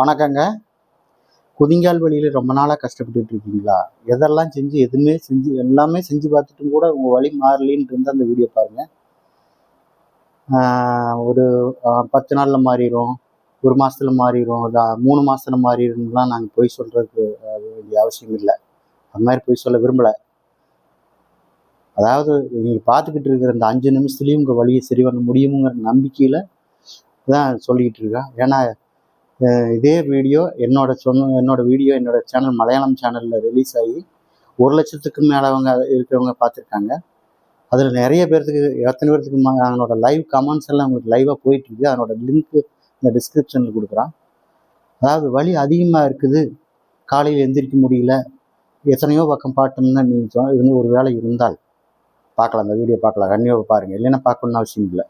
வணக்கங்க. குதிங்கால் வழியில் ரொம்ப நாளாக கஷ்டப்பட்டுட்டு இருக்கீங்களா? எதெல்லாம் செஞ்சு எதுவுமே செஞ்சு எல்லாமே செஞ்சு பார்த்துட்டும் கூட உங்கள் வழி மாறலின்னு இருந்தால் அந்த வீடியோ பாருங்கள் ஒரு பத்து நாளில் மாறிடும் ஒரு மாதத்தில் மாறிடும் மூணு மாதத்தில் மாறிடும்லாம் நாங்கள் போய் சொல்கிறதுக்கு வேண்டிய அவசியம் இல்லை. அது மாதிரி போய் சொல்ல விரும்பலை. அதாவது நீங்கள் பார்த்துக்கிட்டு இருக்கிற இந்த அஞ்சு நிமிஷத்துலேயும் உங்கள் வழியை சரி பண்ண முடியுங்கிற நம்பிக்கையில் தான் சொல்லிக்கிட்டு இருக்கேன் ஏன்னா இதே வீடியோ என்னோட சொன்ன என்னோட வீடியோ என்னோட சேனல் மலையாளம் சேனலில் ரிலீஸ் ஆகி ஒரு லட்சத்துக்கு மேலவங்க இருக்கிறவங்க பார்த்துருக்காங்க. அதில் நிறைய பேர்த்துக்கு எத்தனை பேர்த்துக்கு அதனோட லைவ் கமெண்ட்ஸ் எல்லாம் உங்களுக்கு லைவாக போயிட்டுருக்கு. அதனோட லிங்க்கு இந்த டிஸ்கிரிப்ஷனில் கொடுக்குறான். அதாவது வலி அதிகமாக இருக்குது. காலையில் எந்திரிக்க முடியல. எத்தனையோ பக்கம் பாட்டோம்னா நீங்கள் இருந்து ஒரு வேலை இருந்தால் பார்க்கலாம். அந்த வீடியோ பார்க்கலாம். கண்டிப்பாக பாருங்கள் இல்லைன்னா பார்க்கணுன்னு அவசியம் இல்லை.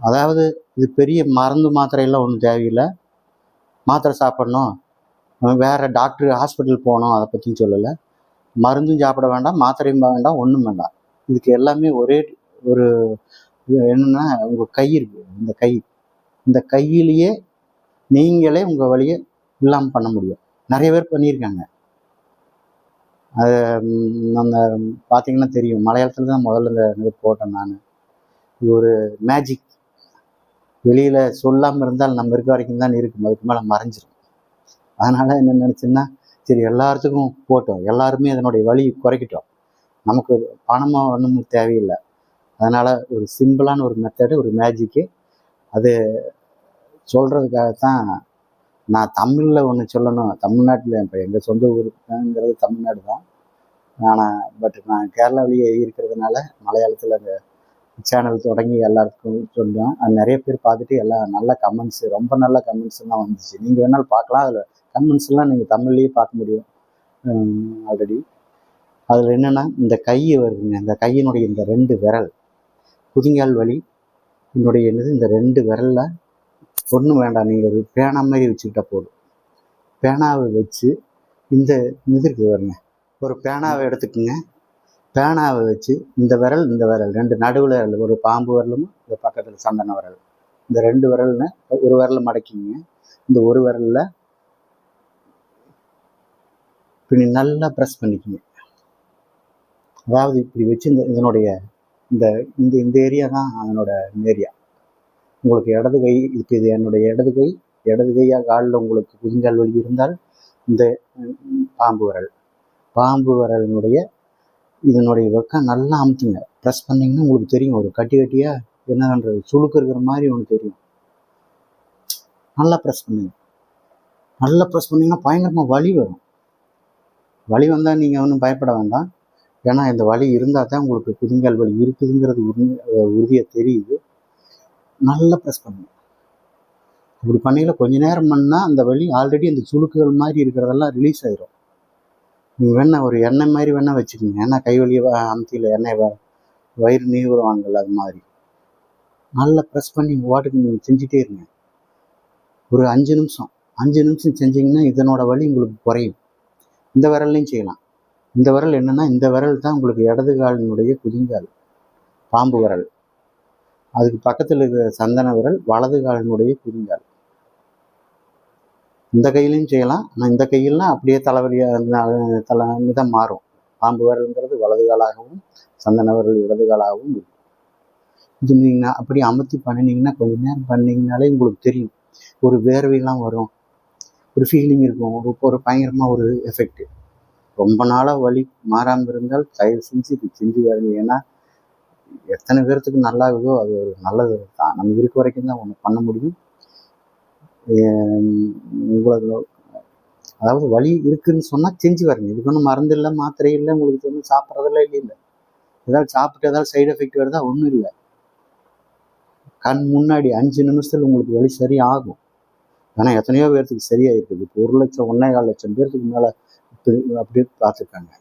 அதாவது இது பெரிய மருந்து மாத்திரையெல்லாம் ஒன்றும் தேவையில்லை. மாத்திரை சாப்பிடணும். வேறு டாக்டர் ஹாஸ்பிட்டல் போகணும் அதை பற்றியும் சொல்லலை. மருந்தும் சாப்பிட வேண்டாம் மாத்திரையும் வேண்டாம் ஒன்றும் வேண்டாம். இதுக்கு எல்லாமே ஒரே ஒரு இது உங்கள் கை இருக்குது இந்த கை. இந்த கையிலேயே நீங்களே உங்கள் வழியை இல்லாமல் பண்ண முடியும். நிறைய பேர் பண்ணியிருக்காங்க. அது அந்த பார்த்தீங்கன்னா தெரியும். மலையாளத்தில் தான் முதல்ல இந்த இது போட்டேன் நான். இது ஒரு மேஜிக் வெளியில் சொல்லாமல் இருந்தால் நம்ம இருக்க வரைக்கும் தான் இருக்கும். அதுக்கு மேலே மறைஞ்சிரும். அதனால் என்ன நினச்சேன்னா சரி எல்லாத்துக்கும் போட்டோம். எல்லாருமே அதனுடைய வழி குறைக்கட்டும். நமக்கு பணமாக ஒன்றும் தேவையில்லை. அதனால் ஒரு சிம்பிளான ஒரு மெத்தடு ஒரு மேஜிக்கு அது சொல்கிறதுக்காகத்தான் நான் தமிழில் ஒன்று சொல்லணும். தமிழ்நாட்டில் இப்போ எங்கள் சொந்த ஊருங்கிறது தமிழ்நாடு தான். ஆனால் பட் நான் கேரளாவிலேயே இருக்கிறதுனால மலையாளத்தில் அந்த சேனல் தொடங்கி எல்லாருக்கும் சொல்லுவேன். அது நிறைய பேர் பார்த்துட்டு எல்லா நல்ல கமெண்ட்ஸ் ரொம்ப நல்ல கமெண்ட்ஸ் எல்லாம் வந்துச்சு. நீங்கள் வேணாலும் பார்க்கலாம். அதில் கமெண்ட்ஸ் எல்லாம் நீங்கள் தமிழ்லேயே பார்க்க முடியும். ஆல்ரெடி அதில் என்னென்னா இந்த கை வருதுங்க. இந்த கையினுடைய இந்த ரெண்டு விரல். குதிங்கால் வலி. என்னுடைய என்னது? இந்த ரெண்டு விரலில் ஒன்றும் வேண்டாம். நீங்கள் ஒரு பேனா மாதிரி வச்சுக்கிட்டா போதும். பேனாவை வச்சு இந்த இது இருக்கு பாருங்க. ஒரு பேனாவை எடுத்துக்கோங்க. பேனாவை வச்சு இந்த விரல் இந்த விரல் ரெண்டு நடுவில் ஒரு பாம்பு விரலும் இந்த பக்கத்தில் சந்தன விரல். இந்த ரெண்டு விரல்னு ஒரு விரல் மடக்கிங்க. இந்த ஒரு விரலில் இப்படி நல்லா ப்ரெஸ் பண்ணிக்கிங்க. அதாவது இப்படி வச்சு இந்த இதனுடைய இந்த இந்த இந்த ஏரியா தான் அதனோட ஏரியா உங்களுக்கு இடது கை இப்போ இது என்னுடைய இடது கை. இடது கையாக காலில் உங்களுக்கு குதிங்கால் வலி இருந்தால் இந்த பாம்பு விரல். பாம்பு விரலினுடைய இதனுடைய வெக்கம் நல்லா அமுத்துங்க. ப்ரெஸ் பண்ணீங்கன்னா உங்களுக்கு தெரியும். ஒரு கட்டி கட்டியாக என்னன்றது சுளுக்கு இருக்கிற மாதிரி ஒன்று தெரியும். நல்லா ப்ரெஸ் பண்ணுங்க. நல்லா ப்ரெஸ் பண்ணீங்கன்னா பயங்கரமாக வலி வரும். வலி வந்தால் நீங்கள் ஒன்றும் பயப்பட வேண்டாம். ஏன்னா இந்த வலி இருந்தால் தான் உங்களுக்கு குதிங்கால் வலி இருக்குதுங்கிறது உறுதி உறுதியாக தெரியுது. நல்லா ப்ரெஸ் பண்ணுங்க. அப்படி பண்ணையில கொஞ்ச நேரம் பண்ணால் அந்த வலி ஆல்ரெடி அந்த சுழுக்குகள் மாதிரி இருக்கிறதெல்லாம் ரிலீஸ் ஆயிரும். நீங்கள் வேணா ஒரு எண்ணெய் மாதிரி வேணா வச்சுக்கோங்க. ஏன்னா கை வலியை அமுத்தியில் எண்ணெய் வயிறு நீவுவாங்கல்ல அது மாதிரி. நல்லா ப்ரெஸ் பண்ணி உங்க வாட்டுக்கு நீங்கள் செஞ்சுட்டே இருங்க. ஒரு அஞ்சு நிமிஷம். அஞ்சு நிமிஷம் செஞ்சீங்கன்னா இதனோட வலி உங்களுக்கு குறையும். இந்த விரல்லையும் செய்யலாம். இந்த விரல் என்னன்னா இந்த விரல் தான் உங்களுக்கு இடது காலினுடைய குதிங்கால் பாம்பு விரல். அதுக்கு பக்கத்தில் இருக்கிற சந்தன விரல் வலது காலினுடைய குதிங்கால். இந்த கையிலையும் செய்யலாம். ஆனால் இந்த கையிலாம் அப்படியே தலைவலியாக தலை மிதம் மாறும். பாம்பு விரல்ங்கிறது வலது காலாகவும் சந்தன விரல் இடது காலாகவும் இருக்கும். இது நீங்கள் அப்படி அமர்த்தி பண்ணினீங்கன்னா கொஞ்சம் நேரம் பண்ணிங்கனாலே உங்களுக்கு தெரியும். ஒரு வேர்வையெல்லாம் வரும். ஒரு ஃபீலிங் இருக்கும். ஒரு ஒரு பயங்கரமாக ஒரு எஃபெக்ட் ரொம்ப நாளாக வலி மாறாமல் இருந்தால் தயவு செஞ்சு இது செஞ்சு வரணும் ஏன்னா எத்தனை பேர்த்துக்கு நல்லாகுதோ அது ஒரு நல்லது தான். நம்ம இருக்க வரைக்கும் தான் ஒன்று பண்ண முடியும். உங்களுக்கு அதாவது வலி இருக்குன்னு சொன்னால் செஞ்சு வரணும் இதுக்கு ஒன்றும் மருந்து இல்லை மாத்திரை இல்லை உங்களுக்கு ஒன்றும் சாப்பிட்றதெல்லாம் இல்லை இல்லை. ஏதாவது சாப்பிட்டு ஏதாவது சைடு எஃபெக்ட் வருதா? ஒன்றும் இல்லை. கண் முன்னாடி அஞ்சு நிமிஷத்தில் உங்களுக்கு வலி சரியாகும். ஆனால் எத்தனையோ பேர்த்துக்கு சரியாயிருக்குது இப்போ ஒரு லட்சம் ஒன்றே கால் லட்சம் பேர்த்துக்கு மேலே அப்படியே பார்த்துருக்காங்க.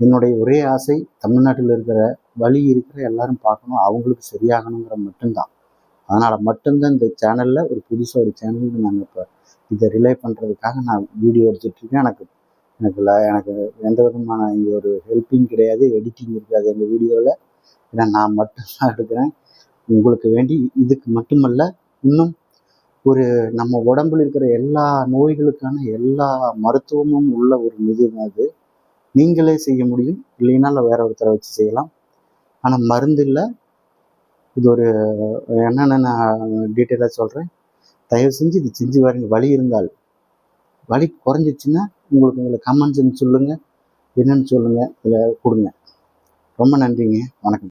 என்னுடைய ஒரே ஆசை தமிழ்நாட்டில் இருக்கிற வழி இருக்கிற எல்லாரும் பார்க்கணும். அவங்களுக்கு சரியாகணுங்கிற மட்டும்தான். அதனால் மட்டும்தான் இந்த சேனலில் ஒரு புதுசாக ஒரு சேனலுக்கு நாங்கள் இப்போ இதை ரிலே பண்ணுறதுக்காக நான் வீடியோ எடுத்துகிட்ருக்கேன் எனக்கு எனக்கு எனக்கு எந்த விதமான இங்கே ஒரு ஹெல்ப்பிங் கிடையாது எடிட்டிங் இருக்காது எங்கள் வீடியோவில் ஏன்னா நான் மட்டும்தான் எடுக்கிறேன். உங்களுக்கு வேண்டி இதுக்கு மட்டுமல்ல இன்னும் ஒரு நம்ம உடம்புல இருக்கிற எல்லா நோய்களுக்கான எல்லா மருத்துவமும் உள்ள ஒரு இது அது. நீங்களே செய்ய முடியும். இல்லைனாலும் வேற ஒருத்தரை வச்சு செய்யலாம். ஆனால் மருந்து இல்லை. இது ஒரு என்னென்ன நான் டீட்டெயிலாக சொல்கிறேன் தயவு செஞ்சு இது செஞ்சு பாருங்க. வலி இருந்தால். வலி குறைஞ்சிச்சுன்னா உங்களுக்கு இதில் கமெண்ட்ஸ் சொல்லுங்கள் என்னன்னு சொல்லுங்கள் இதில் கொடுங்க. ரொம்ப நன்றிங்க. வணக்கம்.